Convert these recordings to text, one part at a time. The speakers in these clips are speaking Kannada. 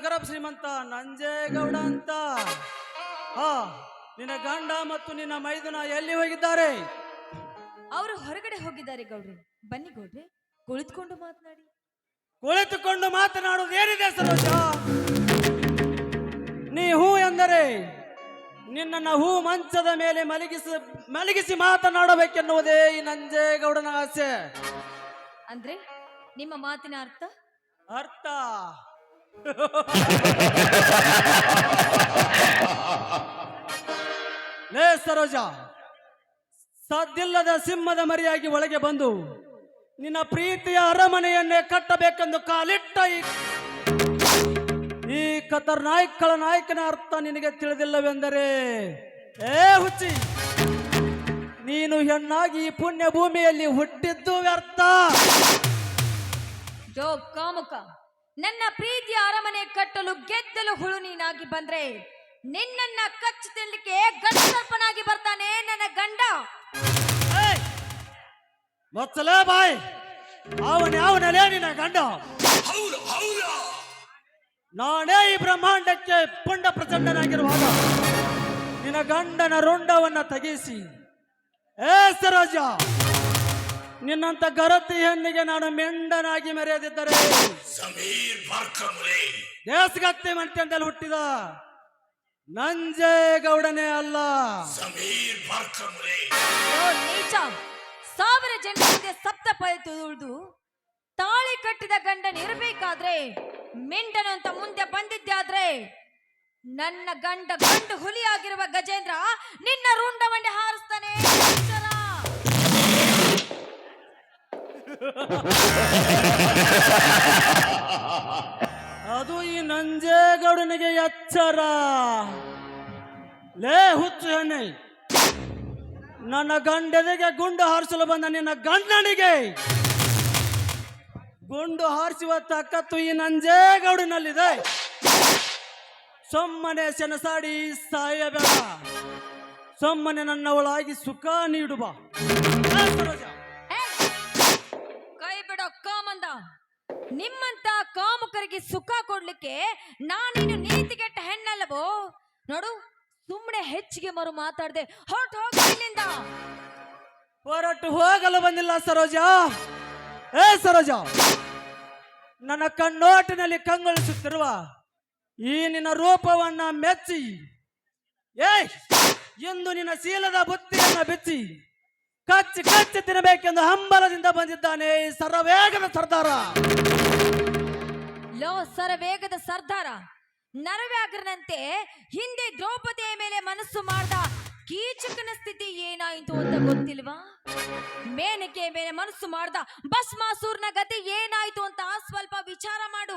ನಗರ ಶ್ರೀಮಂತ ನಂಜೇಗೌಡ ಅಂತ. ಹಾ ನಿನ್ನ ಗಂಡ ಮತ್ತು ನಿನ್ನ ಮೈದುನ ಎಲ್ಲಿ ಹೋಗಿದ್ದಾರೆ? ಅವರು ಹೊರಗಡೆ ಹೋಗಿದ್ದಾರೆ ಗೌಡ್ರಿ. ಬನ್ನಿ ಗೌಡ್ರಿ ಕುಳಿತುಕೊಂಡು ಮಾತನಾಡಿ. ಕುಳಿತುಕೊಂಡು ಮಾತನಾಡುವುದು ಏನಿದೆ ಸರೋಜ? ನೀ ಹೂ ಎಂದರೆ ನಿನ್ನನ್ನು ಹೂ ಮಂಚದ ಮೇಲೆ ಮಲಗಿಸಿ ಮಲಗಿಸಿ ಮಾತನಾಡಬೇಕೆನ್ನುವುದೇ ಈ ನಂಜೇಗೌಡನ ಆಸೆ. ಅಂದ್ರೆ ನಿಮ್ಮ ಮಾತಿನ ಅರ್ಥ? ಅರ್ಥ. ಲೇ ಸರೋಜ ಸದ್ದಿಲ್ಲದ ಸಿಂಹದ ಮರಿಯಾಗಿ ಒಳಗೆ ಬಂದು ನಿನ್ನ ಪ್ರೀತಿಯ ಅರಮನೆಯನ್ನೇ ಕಟ್ಟಬೇಕೆಂದು ಕಾಲಿಟ್ಟ ಈ- ಈ ಕತರ್ ನಾಯ್ಕಳ ನಾಯಕನ ಅರ್ಥ ನಿನಗೆ ತಿಳಿದಿಲ್ಲವೆಂದರೆ, ಏ ಹುಚ್ಚಿ, ನೀನು ಹೆಣ್ಣಾಗಿ ಈ ಪುಣ್ಯ ಭೂಮಿಯಲ್ಲಿ ಹುಟ್ಟಿದ್ದು ವ್ಯರ್ಥ. ಜೋ ಕಾಮುಕ. ನನ್ನ ಪ್ರೀತಿಯ ಅರಮನೆ ಕಟ್ಟಲು ಗೆದ್ದಲು ಹುಳು ನೀನಾಗಿ ಬಂದ್ರೆ ನಿನ್ನನ್ನ ಕಚ್ಚಿ ತಿನ್ಲಿಕ್ಕೆ ಗಂಡಸರ್ಪನಾಗಿ ಬರ್ತಾನೆ ನನ್ನ ಗಂಡ. ಮತ್ತಲೇ ಬಾಯ್! ಅವನ ಯಾವನಲೇ ನಿನ್ನ ಗಂಡ? ನಾನೇ ಈ ಬ್ರಹ್ಮಾಂಡಕ್ಕೆ ಪುಂಡ ಪ್ರಚಂಡನಾಗಿರುವಾಗ ನಿನ್ನ ಗಂಡನ ರುಂಡವನ್ನ ತೆಗೆಸಿ. ಏ ಸರೋಜ! ನಿನ್ನಂತ ಗರತಿ ಹೆಣ್ಣಿಗೆ ನಾನು ಮೆಂಡನಾಗಿ ಮೆರೆಯದಿದ್ದರೆ ಸಮೀರ್ ಬಾರ್ಕಮುರೆ ದೇಶಗತ್ತೆ ಮಂತ್ಯಂದಲ್ಲಿ ಹುಟ್ಟಿದ ನಂಜೇಗೌಡನೇ ಅಲ್ಲ. ಸಮೀರ್ ಬಾರ್ಕಮುರೆ ಓ ನೀಚ. ಸಾವಿರ ಜನ ಮುಂದೆ ಸಪ್ತ ಪದ ತುಳಿದು ತಾಳಿ ಕಟ್ಟಿದ ಗಂಡನ ಇರಬೇಕಾದ್ರೆ ಮಿಂಡನು ಅಂತ ಮುಂದೆ ಬಂದಿದ್ದಾದ್ರೆ ನನ್ನ ಗಂಡ ಗಂಡು ಹುಲಿಯಾಗಿರುವ ಗಜೇಂದ್ರ ನಿನ್ನ ರುಂಡ ಮಂಡೆ ಹಾರಿಸ್ತಾನೆ. ಅದು ಈ ನಂಜೇಗೌಡನಿಗೆ ಎಚ್ಚರ. ಲೇ, ಹುಚ್ಚು ಹೆಣ್ಣೆ. ನನ್ನ ಗಂಡನಿಗೆ ಗುಂಡು ಹಾರಿಸಲು ಬಂದ ನಿನ್ನ ಗಂಡನಿಗೆ. ಗುಂಡು ಹಾರಿಸುವ ತಕ್ಕತ್ತು ಈ ನಂಜೇಗೌಡನಲ್ಲಿದೆ. ಸೊಮ್ಮನೆ ಸೆಣಸಾಡಿ ಸಾಯಬೇಡ. ಸೊಮ್ಮನೆ ನನ್ನವಳಾಗಿ ಸುಖ ನೀಡುವ. ನಿಮ್ಮಂತ ಕಾಮುಕರಿಗೆ ಸುಖ ಕೊಡ್ಲಿಕ್ಕೆ ನಾನೇನು ನೀತಿಗೆಟ್ಟ ಹೆಣ್ಣಲ್ಲವೋ? ನೋಡು ಸುಮ್ಮನೆ ಹೆಚ್ಚಿಗೆ ಮರು ಮಾತಾಡದೆ. ಹೊರಟು ಹೋಗು ಇಲ್ಲಿಂದ. ಹೊರಟು ಹೋಗಲು ಬಂದಿಲ್ಲ ಸರೋಜ. ಏ ಸರೋಜ, ನನ್ನ ಕಣ್ಣೋಟಿನಲ್ಲಿ ಕಂಗೊಳಿಸುತ್ತಿರುವ ಈ ನಿನ್ನ ರೂಪವನ್ನ ಮೆಚ್ಚಿ. ಏ ಎಂದು ನಿನ್ನ ಶೀಲದ ಬುತ್ತಿಯನ್ನ ಬೆಚ್ಚಿ. ಕಚ್ಚಿ ಕಚ್ಚಿ ತಿನ್ನಬೇಕೆಂದು ಹಂಬಲದಿಂದ ಬಂದಿದ್ದಾನೆ ಈ ಸರ್ವೇಗದ ಸರ್ದಾರ. ಲೋ ಸರ ವೇಗದ ಸರ್ದಾರ ನರವ್ಯಾಗ್ರನಂತೆ ಹಿಂದೆ ದ್ರೌಪದಿಯ ಮೇಲೆ ಮನಸ್ಸು ಮಾಡ್ದ ಕೀಚಕನ ಸ್ಥಿತಿ ಏನಾಯಿತು ಅಂತ ಗೊತ್ತಿಲ್ವಾ? ಮೇನಕೆ ಮೇಲೆ ಮನಸ್ಸು ಮಾಡ್ದ ಭಸ್ಮಾಸೂರ್ನ ಗತಿ ಏನಾಯ್ತು ಅಂತ ಸ್ವಲ್ಪ ವಿಚಾರ ಮಾಡು.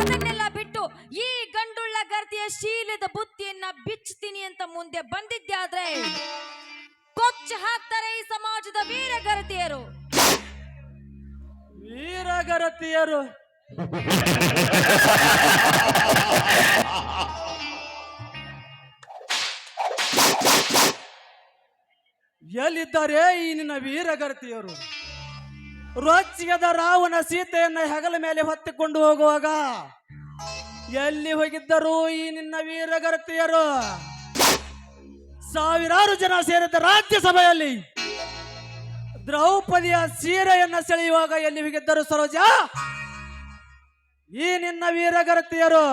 ಅದನ್ನೆಲ್ಲ ಬಿಟ್ಟು ಈ ಗಂಡುಳ್ಳ ಗರ್ತಿಯ ಶೀಲದ ಬುತ್ತಿಯನ್ನ ಬಿಚ್ಚುತ್ತೀನಿ ಅಂತ ಮುಂದೆ ಬಂದಿದ್ದೆ ಆದ್ರೆ ಕೊಚ್ಚ ಹಾಕ್ತಾರೆ ಈ ಸಮಾಜದ ವೀರಗರತಿಯರು. ವೀರಗರತಿಯರು. ಎಲ್ಲಿದ್ದಾರೆ ಈ ನಿನ್ನ ವೀರಗರ್ತಿಯರು? ರೊಚ್ಚಿಗೆದ ರಾವಣ ಸೀತೆಯನ್ನ ಹೆಗಲ ಮೇಲೆ ಹೊತ್ತುಕೊಂಡು ಹೋಗುವಾಗ ಎಲ್ಲಿ ಹೋಗಿದ್ದರು ಈ ನಿನ್ನ ವೀರಗರ್ತಿಯರು? ಸಾವಿರಾರು ಜನ ಸೇರಿದ್ದ ರಾಜ್ಯಸಭೆಯಲ್ಲಿ ದ್ರೌಪದಿಯ ಸೀರೆಯನ್ನ ಸೆಳೆಯುವಾಗ ಎಲ್ಲಿ ಹೋಗಿದ್ದರು ಸರೋಜ? ಈ ನಿನ್ನ ವೀರಗರತಿಯರು.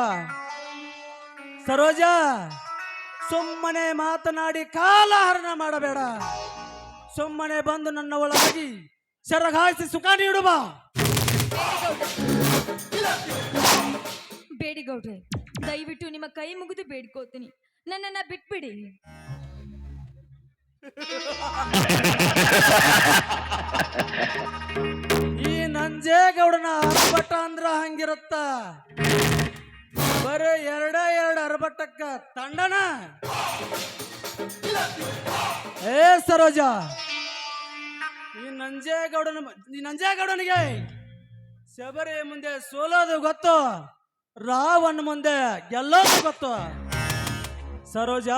ಸರೋಜ ಸುಮ್ಮನೆ ಮಾತನಾಡಿ ಕಾಲಹರಣ ಮಾಡಬೇಡ. ಸುಮ್ಮನೆ ಬಂದು ನನ್ನ ಒಳಗಾಗಿ ಸೆರಗಾಯಿಸಿ ಸುಖ ನೀಡುವ ಬೇಡಿಗೌಡ್ರೆ ದಯವಿಟ್ಟು ನಿಮ್ಮ ಕೈ ಮುಗಿದು ಬೇಡ್ಕೋತೀನಿ. ನನ್ನನ್ನ ಬಿಟ್ಬಿಡಿ. ಈ ನಂಜೇಗೌಡನ ಅರಬಟ್ಟ ಅಂದ್ರ ಹಂಗಿರುತ್ತ. ಬರೀ ಎರಡ ಎರಡು ಅರಬಟ್ಟಕ್ಕ ತಂಡನ? ಏ ಸರೋಜ, ಈ ನಂಜೇಗೌಡನ ಈ ನಂಜೇಗೌಡನಿಗೆ ಶಬರಿ ಮುಂದೆ ಸೋಲೋದು ಗೊತ್ತು ರಾವಣ ಮುಂದೆ ಗೆಲ್ಲೋದು ಗೊತ್ತು. ಸರೋಜ,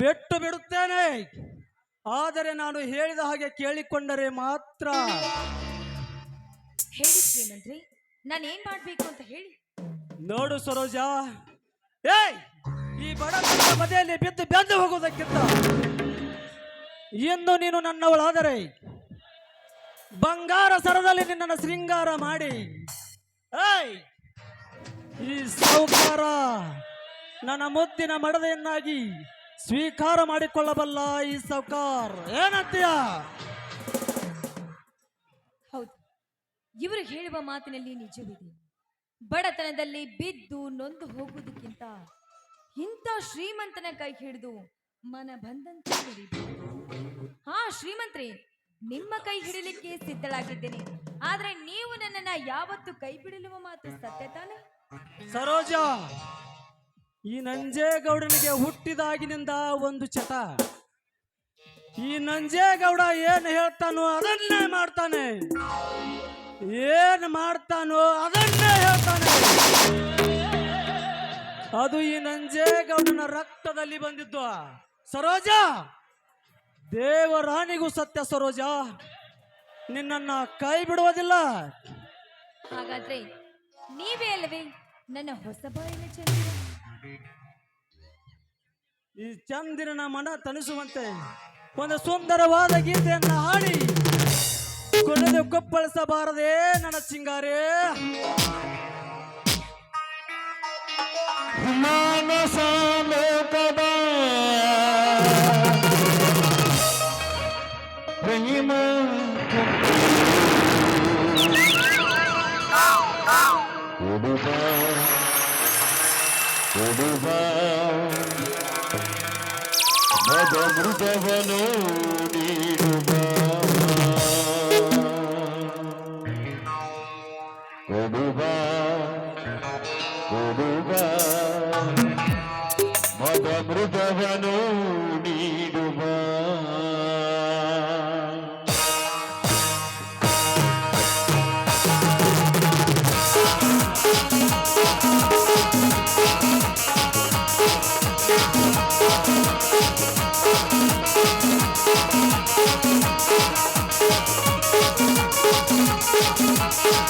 ಬಿಟ್ಟು ಬಿಡುತ್ತೇನೆ. ಆದರೆ ನಾನು ಹೇಳಿದ ಹಾಗೆ ಕೇಳಿಕೊಂಡರೆ ಮಾತ್ರ. ಹೇಳಿ ಶ್ರೀಮಂತ್ರಿ ನಾನು ಏನ್ ಮಾಡ್ಬೇಕು ಅಂತ ಹೇಳಿ? ನೋಡು ಸರೋಜ ಏಯ್! ಈ ಬಡ ಮನೆಯಲ್ಲಿ ಬಿದ್ದು ಬೆಂದು ಹೋಗುವುದಕ್ಕಿಂತ ಎಂದು ನೀನು ನನ್ನವಳಾದರೆ ಬಂಗಾರ ಸರದಲ್ಲಿ ನಿನ್ನನ್ನು ಶೃಂಗಾರ ಮಾಡಿ. ಏಯ್! ಈ ಸೌಕಾರ ನನ್ನ ಮುದ್ದಿನ ಮಡದೆಯನ್ನಾಗಿ ಸ್ವೀಕಾರ ಮಾಡಿಕೊಳ್ಳಬಲ್ಲ ಈ ಸೌಕಾರ್ ಏನಂತೀಯ? ಹೌದು. ಇವರು ಹೇಳುವ ಮಾತಿನಲ್ಲಿ ನಿಜವಿದೆ. ಬಡತನದಲ್ಲಿ ಬಿದ್ದು ನೊಂದು ಹೋಗುವುದಕ್ಕಿಂತ ಇಂಥ ಶ್ರೀಮಂತನ ಕೈ ಹಿಡಿದು ಮನ ಬಂದಂತೆ. ಹಾ ಶ್ರೀಮಂತ್ರಿ ನಿಮ್ಮ ಕೈ ಹಿಡಿಲಿಕ್ಕೆ ಸಿದ್ಧಳಾಗಿದ್ದೇನೆ. ಆದ್ರೆ ನೀವು ನನ್ನನ್ನ ಯಾವತ್ತು ಕೈ ಬಿಡಲುವ ಮಾತು ಸತ್ಯ ತಾನೆ? ಸರೋಜ ಈ ನಂಜೇಗೌಡನಿಗೆ ಹುಟ್ಟಿದಾಗಿನಿಂದ ಒಂದು ಚಟ. ಈ ನಂಜೇಗೌಡ ಏನು ಹೇಳ್ತಾನೋ ಅದನ್ನೇ ಮಾಡ್ತಾನೆ. ಏನು ಮಾಡ್ತಾನೋ ಅದನ್ನೇ ಹೇಳ್ತಾನೆ. ಅದು ಈ ನಂಜೇಗೌಡನ ರಕ್ತದಲ್ಲಿ ಬಂದಿದ್ದು. ಸರೋಜ, ದೇವರಾಣಿಗೂ ಸತ್ಯ ಸರೋಜ. ನಿನ್ನನ್ನ ಕೈ ಬಿಡುವುದಿಲ್ಲ. ಹಾಗಾದ್ರೆ ನೀವೇ ಅಲ್ವೇ ನನ್ನ ಹೊಸ ಬಾಯಿನ ಚಂದ್ರ ಈ ಚಂದಿರನ ಮನ ತಣಿಸುವಂತೆ ಒಂದು ಸುಂದರವಾದ ಗೀತೆಯನ್ನ ಹಾಡಿ. ಕೊನೆದು ಕೊಪ್ಪಳಿಸಬಾರದೇ ನನ್ನ ಸಿಂಗಾರೇ. ಮಾನಸ ಲೋಕದ ಪ್ರೇಮ. ಮದ ಮೃಗವನು ನೀಡುವ ಕೊಡುವ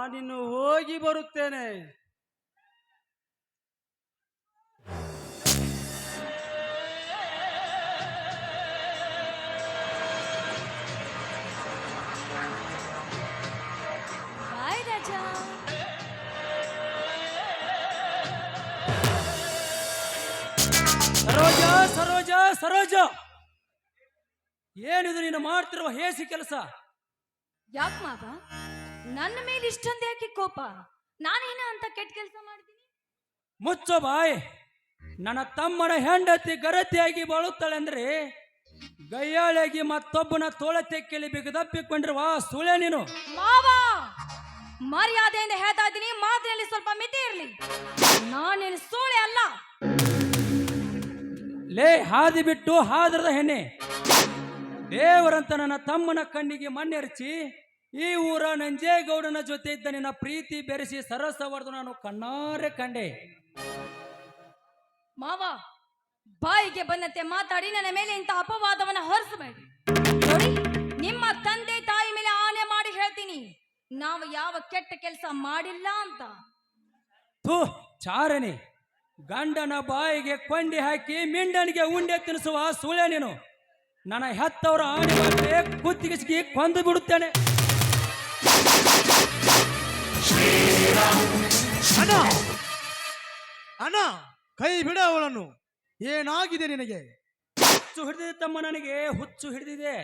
ನಾನಿನ್ನು ಹೋಗಿ ಬರುತ್ತೇನೆ. ಸರೋಜ ಸರೋಜ ಸರೋಜ! ಏನಿದು ನೀನು ಮಾಡ್ತಿರುವ ಹೇಸಿ ಕೆಲಸ? ಯಾಕೆ ಮಾವ? ನನ್ನ ಮೇಲೆ ಇಷ್ಟೊಂದು ಯಾಕೆ ಕೋಪ? ನಾನೇನ ಅಂತ ಕೆಟ್ಟ ಕೆಲಸ ಮಾಡ್ತೀನಿ? ಮುಚ್ಚೋ ಬಾಯ್. ನನ್ನ ತಮ್ಮನ ಹೆಂಡತಿ ಗರತಿಯಾಗಿ ಬಾಳುತ್ತಾಳೆ ಅಂದ್ರೆ ಗಯ್ಯಾಳಿಯಾಗಿ ಮತ್ತೊಬ್ಬನ ತೋಳತೆಕ್ಕೆಲಿ ಬಿಗದಪ್ಪಿಕೊಂಡಿರುವ ಸುಳೆ ನೀನು. ಮಾವ! ಮರ್ಯಾದೆಯಿಂದ ಹೇಳ್ತಾ ಇದ್ದೀನಿ ಮಾತಿನಲ್ಲಿ ಸ್ವಲ್ಪ ಮಿತಿ ಇರಲಿ. ನಾನೇನು ಸೂಳೆ ಅಲ್ಲ. ಲೇ ಹಾದಿ ಬಿಟ್ಟು ಹಾದ್ರದ ಹೆಣ್ಣೆ. ದೇವರಂತ ನನ್ನ ತಮ್ಮನ ಕಣ್ಣಿಗೆ ಮಣ್ಣೆರಚಿ ಈ ಊರ ನಂಜೇಗೌಡನ ಜೊತೆ ಇದ್ದ ನಿನ್ನ ಪ್ರೀತಿ ಬೆರೆಸಿ ಸರಸವರ್ದು ನಾನು ಕಣ್ಣಾರೆ ಕಂಡೆ. ಮಾವ ಬಾಯಿಗೆ ಬಂದಂತೆ ಮಾತಾಡಿ ನನ್ನ ಮೇಲೆ ಇಂಥ ಅಪವಾದವನ್ನ ಹೊರಿಸಬೇಡಿ. ನೋಡಿ ನಿಮ್ಮ ತಂದೆ ತಾಯಿ ಮೇಲೆ ಆನೆ ಮಾಡಿ ಹೇಳ್ತೀನಿ. ನಾವು ಯಾವ ಕೆಟ್ಟ ಕೆಲಸ ಮಾಡಿಲ್ಲ ಅಂತ. ಥೂ ಚಾರಣಿ ಗಂಡನ ಬಾಯಿಗೆ ಕೊಂಡಿ ಹಾಕಿ ಮಿಂಡನಿಗೆ ಉಂಡೆ ತಿನ್ನಿಸುವ ಸುಳೆ ನೀನು. ನನ್ನ ಹೆತ್ತವರ ಆನೆ ಕುತ್ತಿಗೆ ಕುತ್ತಿಗಿಸಿಗಿ ಕೊಂದು ಬಿಡುತ್ತೇನೆ. ಅಣ್ಣ ಅಣ್ಣ ಕೈ ಬಿಡ ಅವಳನ್ನು ಏನಾಗಿದೆ ನಿನಗೆ? ಹುಚ್ಚು ಹಿಡಿದಿದೆ ತಮ್ಮ ನನಗೆ ಹುಚ್ಚು ಹಿಡಿದಿದೆ.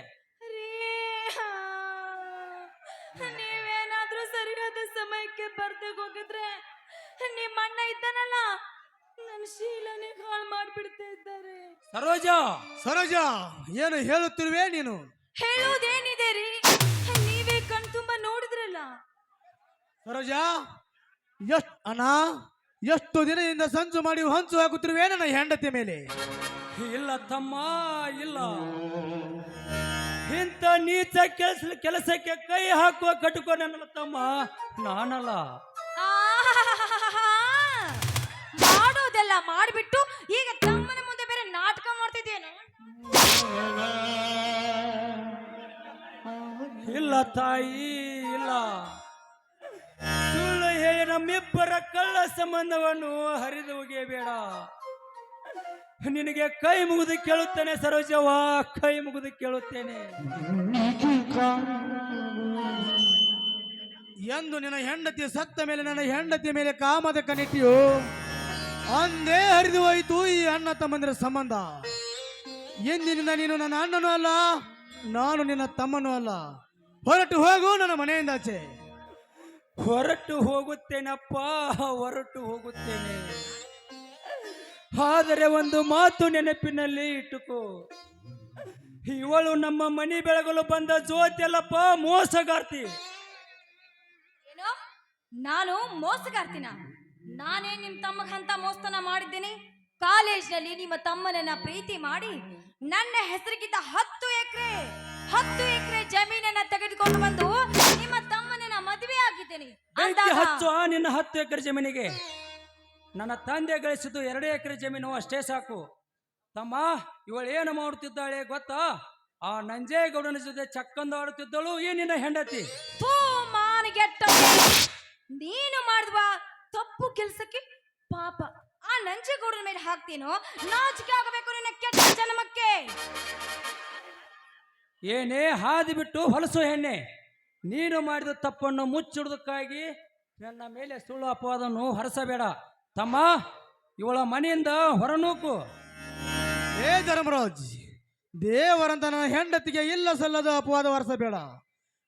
ನೀವೇನಾದ್ರೂ ಸರಿಯಾದ ಸಮಯಕ್ಕೆ ಬರ್ದೆ ಹೋಗಿದ್ರೆ ನಿಮ್ಮ ಅಣ್ಣ ಇದ್ದಾನಲ್ಲ ನನ್ನ ಶೀಲನೆ ಹಾಳು ಮಾಡ್ಬಿಡ್ತಾ ಇದ್ದಾರೆ. ಸರೋಜ! ಸರೋಜ ಏನು ಹೇಳುತ್ತಿರುವೆ ನೀನು? ಹೇಳೋದೇನಿದೆ ರೀ? ನೀವೇ ಕಣ್ ತುಂಬಾ ನೋಡಿದ್ರಲ್ಲ. ಸರೋಜ ಎಷ್ಟ್ ಅಣ್ಣ ಎಷ್ಟು ದಿನದಿಂದ ಸಂಚು ಮಾಡಿ ಹಂಚು ಹಾಕುತ್ತಿರುವೆ ನನ್ನ ಹೆಂಡತಿ ಮೇಲೆ? ಇಲ್ಲ ತಮ್ಮ ಇಲ್ಲ. ಇಂಥ ನೀಚ ಕೆಲಸ ಕೆಲಸಕ್ಕೆ ಕೈ ಹಾಕುವ ಕಟುಕೋ ನನ್ನ ತಮ್ಮ. ನಾನಲ್ಲ. ಮಾಡೋದೆಲ್ಲ ಮಾಡಿಬಿಟ್ಟು ಈಗ ತಮ್ಮನ ಮುಂದೆ ಬೇರೆ ನಾಟಕ ಮಾಡ್ತಿದ್ದೇನು? ಇಲ್ಲ ತಾಯಿ ಇಲ್ಲ. ನಮ್ಮಿಬ್ಬರ ಕಳ್ಳ ಸಂಬಂಧವನ್ನು ಹರಿದು ಒಗೆಯಬೇಡ ನಿನಗೆ ಕೈ ಮುಗಿದು ಕೇಳುತ್ತೇನೆ ಸರೋಜವ್ವ, ಕೈ ಮುಗಿದು ಕೇಳುತ್ತೇನೆ. ಎಂದು ನಿನ್ನ ಹೆಂಡತಿ ಸತ್ತ ಮೇಲೆ, ನನ್ನ ಹೆಂಡತಿ ಮೇಲೆ ಕಾಮದ ಕನಿಟಿಯು ಅಂದೇ ಹರಿದು ಹೋಯಿತು ಈ ಅಣ್ಣ ತಮ್ಮಂದಿರ ಸಂಬಂಧ. ಎಂದಿನಿಂದ ನೀನು ನನ್ನ ಅಣ್ಣನೂ ಅಲ್ಲ, ನಾನು ನಿನ್ನ ತಮ್ಮನೂ ಅಲ್ಲ. ಹೊರಟು ಹೋಗು ನನ್ನ ಮನೆಯಿಂದಾಚೆ ಹೊರಟು ಹೋಗುತ್ತೇನಪ್ಪ, ಹೊರಟು ಹೋಗುತ್ತೇನೆ. ಆದರೆ ಒಂದು ಮಾತು ನೆನಪಿನಲ್ಲಿ ಇಟ್ಟುಕೋ. ಇವಳು ನಮ್ಮ ಮನಿ ಬೆಳಗಲು ಬಂದ ಜ್ಯೋತಿ ಅಲ್ಲಪ್ಪ, ಮೋಸಗಾರ್ತಿ. ನಾನು ಮೋಸಗಾರ್ತಿನ? ನಾನೇ ನಿಮ್ ತಮ್ಮಗಂತ ಮೋಸ್ತನ ಮಾಡಿದ್ದೀನಿ? ಕಾಲೇಜ್ನಲ್ಲಿ ನಿಮ್ಮ ತಮ್ಮನನ್ನ ಪ್ರೀತಿ ಮಾಡಿ ನನ್ನ ಹೆಸರಿಗಿದ್ದ ಹತ್ತು ಎಕರೆ ಹತ್ತು ಎಕರೆ ಜಮೀನನ್ನ ತೆಗೆದುಕೊಂಡು ಬಂದು ಆಗಿದ್ದೀನಿ ಬೆಂಕಿ ಹಚ್ಚು ಆ ನಿನ್ನ ಹತ್ತು ಎಕರೆ ಜಮೀನಿಗೆ ನನ್ನ ತಂದೆ ಗಳಿಸಿದ್ದು ಎರಡು ಎಕರೆ ಜಮೀನು ಅಷ್ಟೇ ಸಾಕು. ತಮ್ಮ ಇವಳು ಏನು ಮಾಡುತ್ತಿದ್ದಾಳೆ ಗೊತ್ತಾ? ಆ ನಂಜೇಗೌಡನ ಜೊತೆ ಚಕ್ಕಂದು ಆಡುತ್ತಿದ್ದಳು ಈ ನಿನ್ನ ಹೆಂಡತಿ. ಥೂ ಮಾನಗೆಟ್ಟ. ನೀನು ಮಾಡಿದ್ವ ತಪ್ಪು ಕೆಲಸಕ್ಕೆ ಪಾಪ. ಆ ನಂಜೇಗೌಡನ ಮೇಲೆ ಹಾಕ್ತೀನೋ? ನಾಚಿಕೆ ಆಗಬೇಕು ನಿನ್ನ ಕೆಟ್ಟ ಜನ್ಮಕ್ಕೆ. ಏನೇ ಹಾದಿ ಬಿಟ್ಟು ಹೊಲಸು ಹೆಣ್ಣೆ. ನೀನು ಮಾಡಿದ ತಪ್ಪನ್ನು ಮುಚ್ಚಿಡೋದಕ್ಕಾಗಿ ನನ್ನ ಮೇಲೆ ಸುಳ್ಳು ಅಪವಾದವನ್ನು ಹೊರಸಬೇಡ. ತಮ್ಮ ಇವಳ ಮನೆಯಿಂದ ಹೊರನೂಕು. ಏ ಧರ್ಮರಾಜ್ ದೇವರಂತ ನನ್ನ ಹೆಂಡತಿಗೆ ಇಲ್ಲ ಸಲ್ಲದ ಅಪವಾದ ಹೊರಸಬೇಡ.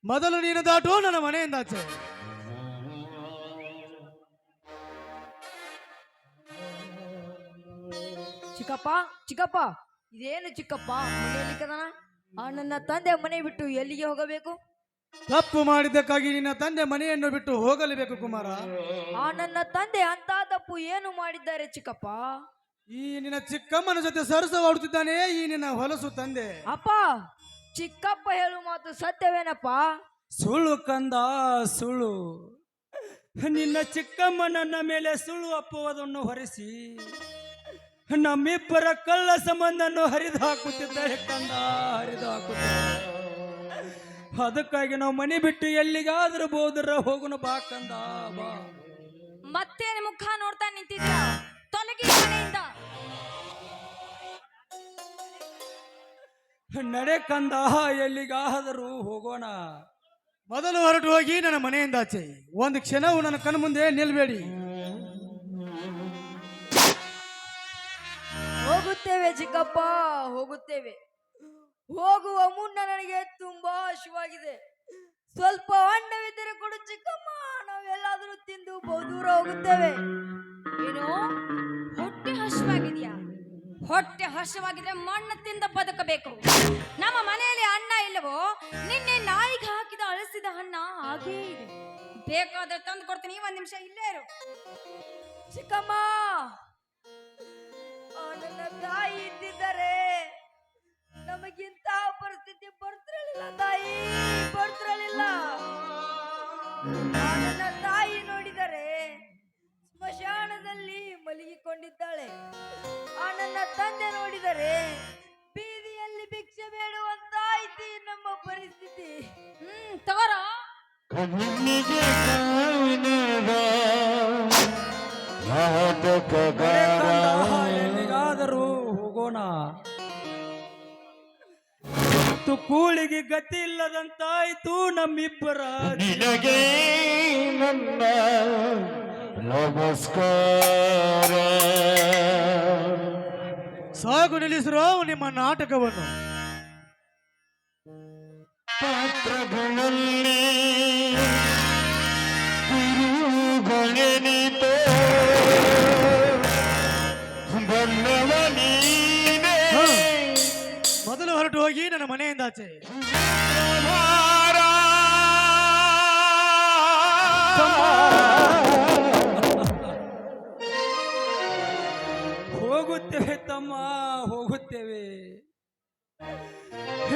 ಮೊದಲು ನೀನು ದಾಟು ನನ್ನ ಮನೆಯಿಂದಾಚೆ ಚಿಕ್ಕಪ್ಪ ಚಿಕ್ಕಪ್ಪ ಇದೇನು ಚಿಕ್ಕಪ್ಪ? ಮನೆಯಲ್ಲಿ ಕದನ? ಆ ನನ್ನ ತಂದೆ ಮನೆ ಬಿಟ್ಟು ಎಲ್ಲಿಗೆ ಹೋಗಬೇಕು? ತಪ್ಪು ಮಾಡಿದ್ದಕ್ಕಾಗಿ ನಿನ್ನ ತಂದೆ ಮನೆಯನ್ನು ಬಿಟ್ಟು ಹೋಗಲೇಬೇಕು ಕುಮಾರ. ಆ ನನ್ನ ತಂದೆ ಅಂತ ತಪ್ಪು ಏನು ಮಾಡಿದ್ದಾರೆ ಚಿಕ್ಕಪ್ಪ? ಈ ನಿನ್ನ ಚಿಕ್ಕಮ್ಮನ ಜೊತೆ ಸರಸವಾಡುತ್ತಿದ್ದಾನೆ ಈ ನಿನ್ನ ಹೊಲಸು ತಂದೆ. ಅಪ್ಪ ಚಿಕ್ಕಪ್ಪ ಹೇಳು ಮಾತು ಸತ್ಯವೇನಪ್ಪ? ಸುಳ್ಳು ಕಂದ ಸುಳ್ಳು. ನಿನ್ನ ಚಿಕ್ಕಮ್ಮ ನನ್ನ ಮೇಲೆ ಸುಳ್ಳು ಅಪ್ಪುವುದನ್ನು ಹೊರಿಸಿ ನಮ್ಮಿಬ್ಬರ ಕಳ್ಳ ಸಂಬಂಧನ್ನು ಹರಿದು ಹಾಕುತ್ತಿದ್ದಾರೆ ಕಂದ ಹರಿದು ಹಾಕುತ್ತಿದ್ದಾರೆ ಅದಕ್ಕಾಗಿ ನಾವು ಮನೆ ಬಿಟ್ಟು ಎಲ್ಲಿಗಾದ್ರೂ ಬೋದ್ರ ಹೋಗುನ ಬಾಕಂದ ಬಾ. ಮತ್ತೇನು ಮುಖ ನೋಡ್ತಾ ನಿಂತಿದ್ದ ತೊಲಗಿ ಮನೆಯಿಂದ. ನಡೆ ಕಂದ ಎಲ್ಲಿಗಾದರೂ ಹೋಗೋಣ. ಮೊದಲು ಹೊರಟು ಹೋಗಿ ನನ್ನ ಮನೆಯಿಂದ ಆಚೆ. ಒಂದು ಕ್ಷಣವು ನನ್ನ ಕಣ್ಣು ಮುಂದೆ ನಿಲ್ಬೇಡಿ. ಹೋಗುತ್ತೇವೆ ಚಿಕ್ಕಪ್ಪ ಹೋಗುತ್ತೇವೆ. ಹೋಗುವ ಮುನ್ನ ನನಗೆ ತುಂಬಾ ಹಸಿವಾಗಿದೆ. ಸ್ವಲ್ಪ ಹಣ್ಣವಿದ್ದರೆ ಕೊಡು ಚಿಕ್ಕಮ್ಮ, ನಾವೆಲ್ಲಾದರೂ ತಿಂದು ಬಹುದೂರ ಹೋಗುತ್ತೇವೆ. ಏನು? ಹೊಟ್ಟೆ ಹಸಿವಾಗಿದೆಯಾ? ಹೊಟ್ಟೆ ಹಸಿವಾಗಿದ್ರೆ ಮಣ್ಣು ತಿಂದ ಬದುಕಬೇಕು ನಮ್ಮ ಮನೆಯಲ್ಲಿ ಅಣ್ಣ ಇಲ್ಲವೋ? ನಿನ್ನೆ ನಾಯಿಗೆ ಹಾಕಿದ ಅಳಸಿದ ಅಣ್ಣ ಹಾಗೇ ಇದೆ. ಬೇಕಾದ್ರೆ ತಂದು ಕೊಡ್ತೀನಿ ಒಂದ್ ನಿಮಿಷ ಇಲ್ಲೇ ಇರು. ಚಿಕ್ಕಮ್ಮ ನನ್ನ ತಾಯಿ ಇದ್ದಿದ್ದರೆ ನಮಗಿಂತ ಪರಿಸ್ಥಿತಿ ಬರ್ತಿರಲಿಲ್ಲ ತಾಯಿ ಬರ್ತಿರಲಿಲ್ಲ. ಆ, ನನ್ನ ತಾಯಿ ನೋಡಿದರೆ ಸ್ಮಶಾನದಲ್ಲಿ ಮಲಗಿಕೊಂಡಿದ್ದಾಳೆ. ಆ ನನ್ನ ತಂದೆ ನೋಡಿದರೆ ಬೀದಿಯಲ್ಲಿ ಭಿಕ್ಷೆ ಬೇಡುವಂತಾಯ್ತು ಐತಿ ನಮ್ಮ ಪರಿಸ್ಥಿತಿ. ಹ್ಮ್ ತಗೋರೋ. ಕಣ್ಣಿಗೆ ಮತ್ತು ಕೂಳಿಗೆ ಗತಿ ಇಲ್ಲದಂತಾಯ್ತು ನಮ್ಮಿಬ್ಬರ ನಿನಗೆ ನನ್ನ ನಮಸ್ಕಾರ. ಸಾಗು ನಿಲ್ಲಿಸಿರೋ ನಿಮ್ಮ ನಾಟಕವನ್ನು. ಪಾತ್ರಗಳಲ್ಲಿ ಗುರುಗಳೆನಿತೋ ಬಣ್ಣವ ಹೋಗಿ ನನ್ನ ಮನೆಯಿಂದ ಆಚೆ. ಹೋಗುತ್ತೇವೆ ತಮ್ಮ, ಹೋಗುತ್ತೇವೆ.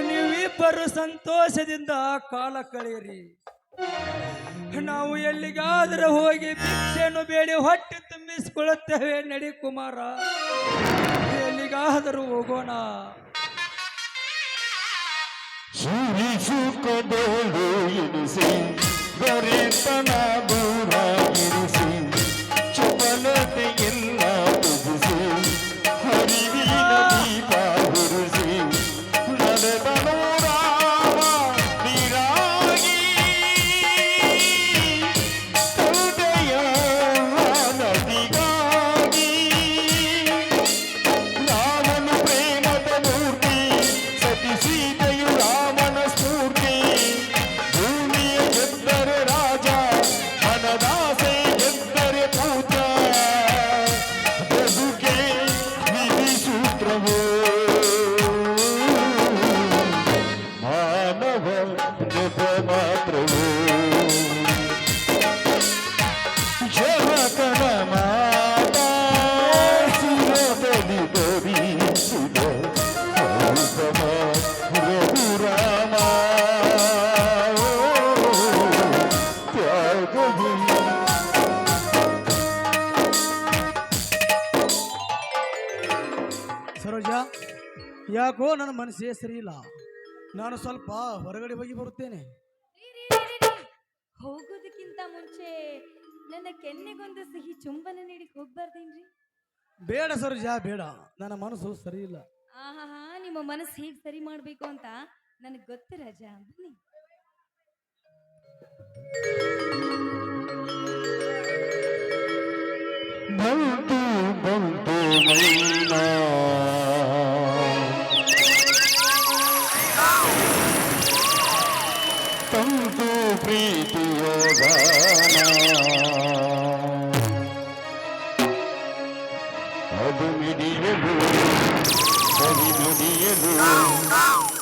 ನೀವಿಬ್ಬರು ಸಂತೋಷದಿಂದ ಕಾಲ ಕಳೆಯಿರಿ. ನಾವು ಎಲ್ಲಿಗಾದರೂ ಹೋಗಿ ಭಿಕ್ಷೆಯನ್ನು ಬೇಡಿ ಹೊಟ್ಟೆ ತುಂಬಿಸಿಕೊಳ್ಳುತ್ತೇವೆ ನಡಿ ಕುಮಾರ. ಎಲ್ಲಿಗಾದರೂ ಹೋಗೋಣ. Suri suka dolu yedisi Garip tanah burah yedisi ಯಾಕೋ ನನ್ನ ಮನಸ್ಸೇ ಸರಿ ಇಲ್ಲ ನಾನು ಸ್ವಲ್ಪ ಹೊರಗಡೆ ಹೋಗಿ ಬರುತ್ತೇನೆ. ಹೋಗೋದಕ್ಕಿಂತ ಮುಂಚೆ ನನ್ನ ಕೆನ್ನೆಗೊಂದು ಸಿಹಿ ಚುಂಬನ ನೀಡಿ ಹೋಗ್ಬಾರ್ದೇನ್ರಿ? ಬೇಡ ಸರೋಜ ಬೇಡ. ನನ್ನ ಮನಸ್ಸು ಸರಿ ಇಲ್ಲ ಆಹಾ ನಿಮ್ಮ ಮನಸ್ಸು ಹೇಗೆ ಸರಿ ಮಾಡ್ಬೇಕು ಅಂತ ನನಗೆ ಗೊತ್ತು ರಾಜ. ಬನ್ನಿ. ಬಂತು ಬಂತು ಮೈನ. ಪ್ರೀತಿಯೋಗಾನ ಅದು ಮಿಡಿಯಲು ಸರಿ ನುಡಿಯಲು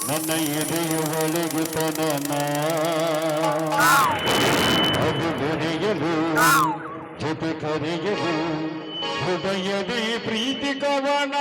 ನನ್ನ ಎದೆಯ ಒಳಗೆ ತನನ ಅದು ಬೆಳೆಯಲು ಜೊತೆ ಕರೆಯಲು ಹೃದಯದೇ ಪ್ರೀತಿ ಕವನ